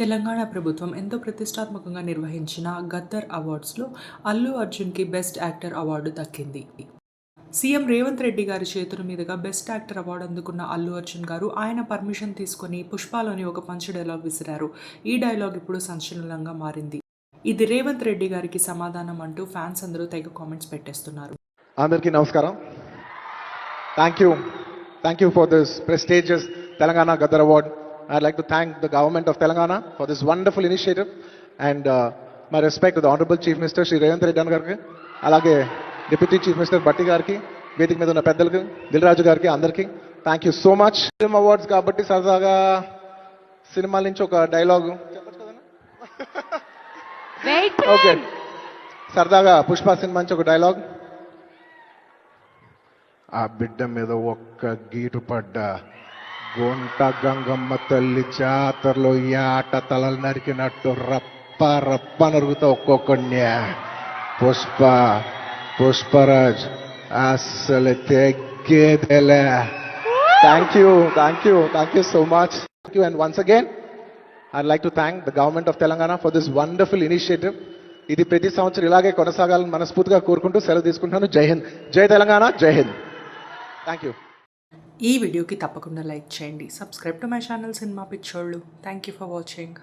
తెలంగాణ ప్రభుత్వం ఎంతో ప్రతిష్టాత్మకంగా నిర్వహించిన గద్దర్ అవార్డ్స్లో అల్లు అర్జున్కి బెస్ట్ యాక్టర్ అవార్డు దక్కింది. సీఎం రేవంత్ రెడ్డి గారి చేతుల మీదుగా బెస్ట్ యాక్టర్ అవార్డు అందుకున్న అల్లు అర్జున్ గారు ఆయన పర్మిషన్ తీసుకొని పుష్పాలోని ఒక పంచ్ డైలాగ్ విసిరారు. ఈ డైలాగ్ ఇప్పుడు సంచలనంగా మారింది. ఇది రేవంత్ రెడ్డి గారికి సమాధానం అంటూ ఫ్యాన్స్ అందరూ తెగ కామెంట్స్ పెట్టేస్తున్నారు. అందరికీ నమస్కారం. Thank you thank you for this prestigious Telangana Gaddar award I like to thank the government of Telangana for this wonderful initiative and my respect the honourable chief minister Shri Revanth Reddy అన్న గారికి అలాగే deputy chief minister Bhatti గారికి వేదిక మీద ఉన్న పెద్దలకు దిల్రాజు గారికి అందరికీ thank you so much film awards కాబట్టి సరదాగా సినిమాల నుంచి ఒక డైలాగ్ ఓకే సరదాగా పుష్ప సినిమా నుంచి ఒక డైలాగ్ ఆ బిడ్డ మీద ఒక్క గీటు పడ్డ. గుంట గంగమ్మ తల్లి జాతరలో ఆట తలలు నరికినట్టు రప్ప రప్ప నరుగుతా ఒక్కొక్కడిని. పుష్ప పుష్పరాజ్ అస్సలు తెగ్గేదేలే thank you thank you thank you so much thank you and once again I like to thank the government of Telangana for this wonderful initiative ఇది ప్రతి సంవత్సరం ఇలాగే కొనసాగాలని మనస్ఫూర్తిగా కోరుకుంటూ సెలవు తీసుకుంటున్నాను. జై హింద్. జై తెలంగాణ జై హింద్. థ్యాంక్ యూ ఈ వీడియోకి తప్పకుండా లైక్ చేయండి. Subscribe to my channel cinema పిచ్చోళ్ళు థ్యాంక్ యూ ఫర్ వాచింగ్